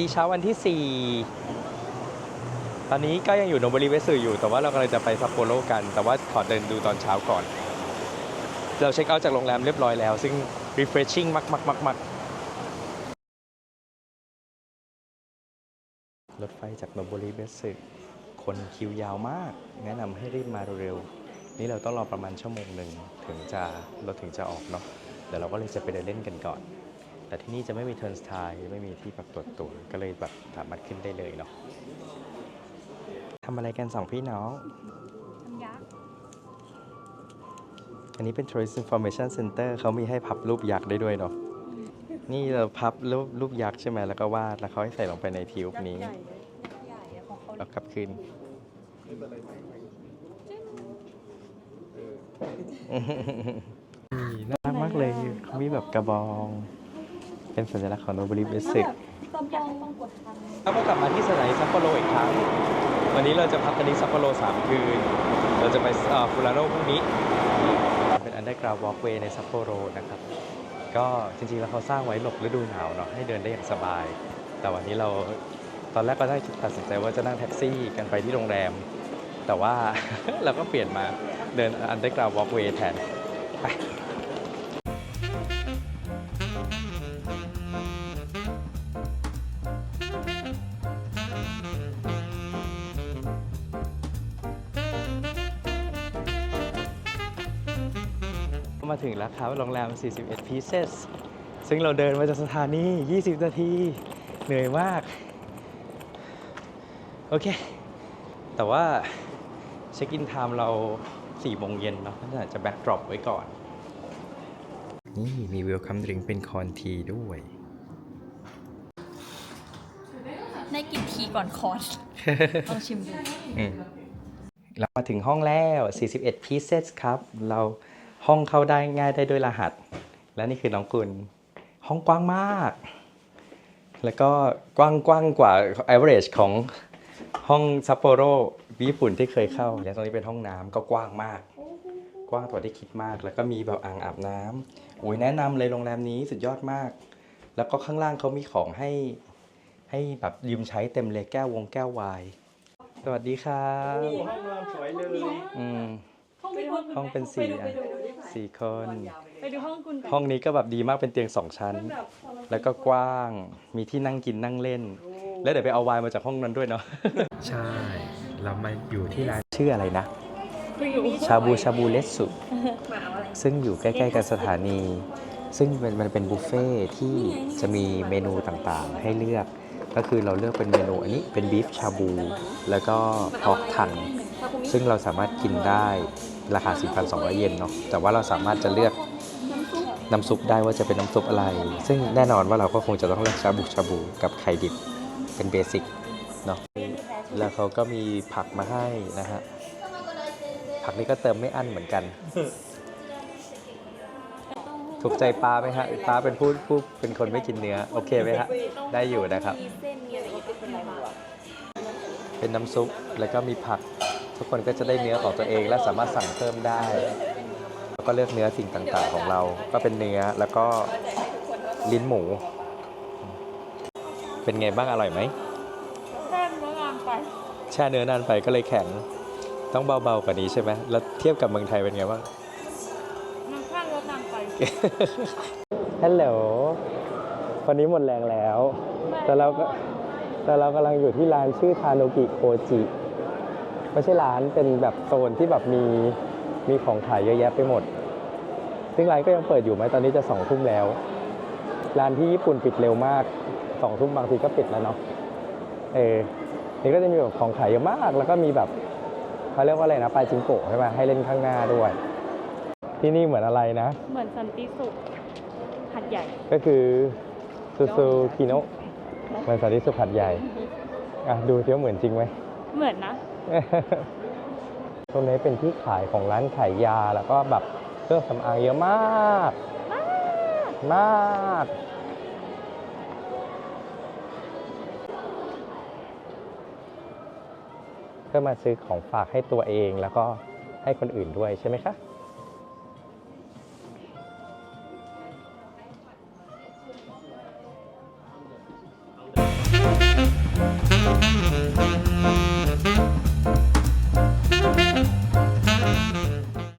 ดีเช้าวันที่ 4 ตอนนี้ก็ยังอยู่โนบริเวสึอยู่ แต่ว่าเรากำลังจะไปซัปโปโรกัน แต่ว่าขอเดินดูตอนเช้าก่อน เราเช็คเอาท์จากโรงแรมเรียบร้อยแล้ว ซึ่ง refreshing มากมากมากมากรถไฟจากโนบริเวสึคนคิวยาวมาก แนะนำให้รีบมาเร็วๆ นี่เราต้องรอประมาณชั่วโมงหนึ่งถึงจะรถถึงจะออกเนาะเดี๋ยวเราก็เลยจะไปเดินเล่นกันก่อน แต่ที่นี่จะไม่มีเทิร์นสไตล์ไม่มีที่แบบตรวจตัวก็เลยแบบสามารถขึ้นได้เลยเนาะทำอะไรกันสองพี่น้องทำยักษ์อันนี้เป็น Tourist Information Center เขามีให้พับรูปยักษ์ได้ด้วยเนาะนี่เราพับรูปรูปยักษ์ใช่ไหมแล้วก็วาดแล้วเขาให้ใส่ลงไปในทิวบนี้ใหญ่เลยใหญ่อะของเขาแล้วกลับคืนนี่น่ารักมากเลยเขามีแบบกระบอง เป็นสัญลักษณ์ของโนบุริเบสึแบบตะบองบางกดทันแล้วก็กลับมาที่สถานีซัปโปโรอีกครั้ง วันนี้เราจะพักกันที่ซัปโปโร3คืน เราจะไปฟูรานโนพรุ่งนี้ เป็นอัน d ด r กราว w วอล์กเวย์ในซัปโปโรนะครับ ก็จริงๆแล้วเขาสร้างไว้หลบฤดูหนาวเนาะให้เดินได้อย่างสบาย แต่วันนี้เราตอนแรกก็ได้ตัดสินใจว่าจะนั่งแท็กซี่กันไปที่โรงแรม แต่ว่าเราก็เปลี่ยนมาเดินอัน d ด r กราว w วอล์กเวย์แทนไป มาถึงแล้วครับ โรงแรม 41 pieces ซึ่งเราเดินมาจากสถานี 20 นาที เหนื่อยมาก โอเค แต่ว่าเช็คอินไทม์เรา4โมงเย็นเนาะน่าจะแบ็กดรอปไว้ก่อน นี่มีเวลคัมดริงเป็นคอนทีด้วย ได้กินทีก่อนคอร์สลองชิมดูอืมเรามาถึงห้องแล้ว 41 pieces ครับ เรา ห้องเข้าได้ง่ายได้ด้วยรหัส และนี่คือน้องกุลห้องกว้างมาก แล้วก็กว้างกว้างกว่า average ของห้องซัปโปโรญี่ปุ่นที่เคยเข้าอย่างตรงนี้เป็นห้องน้ำก็กว้างมาก กว้างกว่าที่คิดมาก แล้วก็มีแบบอ่างอาบน้ำโอ้ยแนะนำเลยโรงแรมนี้สุดยอดมาก แล้วก็ข้างล่างเขามีของให้ให้แบบยืมใช้เต็มเลยแก้ววงแก้ววาย สวัสดีครับห้องนอนสวยเลยอืม ห้องเป็นห้องห้องเป็นสี่อะสี่คน ไปดูห้องคุณห้องนี้ก็แบบดีมากเป็นเตียงสองชั้น แล้วก็กว้าง มีที่นั่งกินนั่งเล่น แล้วเดี๋ยวไปเอาไวน์มาจากห้องนั้นด้วยเนาะ ใช่ เรามาอยู่ที่ร้านชื่ออะไรนะ ชาบูชาบูเลสสุซึ่งอยู่ใกล้ๆกับสถานี ซึ่งมันมันเป็นบุฟเฟ่ที่จะมีเมนูต่างๆ ให้เลือก ก็คือเราเลือกเป็นเมนูอันนี้เป็นบีฟชาบู แล้วก็พอกทัน ซึ่งเราสามารถกินได้ราคา 4,200 เยนเนาะแต่ว่าเราสามารถจะเลือกน้ำซุปได้ว่าจะเป็นน้ำซุปอะไร ซึ่งแน่นอนว่าเราก็คงจะต้องเลือกชาบูชาบูกับไข่ดิบเป็นเบสิกเนาะแล้วเขาก็มีผักมาให้นะฮะผักนี้ก็เติมไม่อั้นเหมือนกันถูกใจปลาไหมฮะปลาเป็นผู้ผู้เป็นคนไม่กินเนื้อ โอเคไหมฮะ ได้อยู่นะครับ เป็นน้ำซุปแล้วก็มีผัก ทุกคนก็จะได้เนื้อของตัวเอง และสามารถสั่งเพิ่มได้ แล้วก็เลือกเนื้อสิ่งต่างๆของเรา ก็เป็นเนื้อแล้วก็ลิ้นหมู เป็นไงบ้างอร่อยไหมแค่เนื้องานไปแช่เนื้อนานไปก็เลยแข็งต้องเบาๆกว่านี้ใช่ไหมแล้วเทียบกับเมืองไทยเป็นไงบ้างมันแค่เนื้องานไปฮัลโหลวันนี้หมดแรงแล้ว แต่เราก็แต่เรากำลังอยู่ที่ร้านชื่อทาโนกิโคจิ ไม่ใช่ร้านเป็นแบบโซนที่แบบมีมีของขายเยอะแยะไปหมด ซึ่งร้านก็ยังเปิดอยู่ไหมตอนนี้จะสองทุ่มแล้ว ร้านที่ญี่ปุ่นปิดเร็วมากสองทุ่มบางทีก็ปิดแล้วเนาะ เออ นี่ก็จะมีแบบของขายเยอะมาก แล้วก็มีแบบเขาเรียกว่าอะไรนะปลาจิงโกะใช่ไหมให้เล่นข้างหน้าด้วย ที่นี่เหมือนอะไรนะ เหมือนสันติสุขหัดใหญ่ ก็คือซูซูกิโนะมันสันติสุขหัดใหญ่ อะดูเที่ยวาเหมือนจริงไหม เหมือนนะ ตรงนี้เป็นที่ขายของร้านขายยาแล้วก็แบบเครื่องสำอางเยอะมาก มากเพื่อมาซื้อของฝากให้ตัวเองแล้วก็ให้คนอื่นด้วยใช่ไหมคะ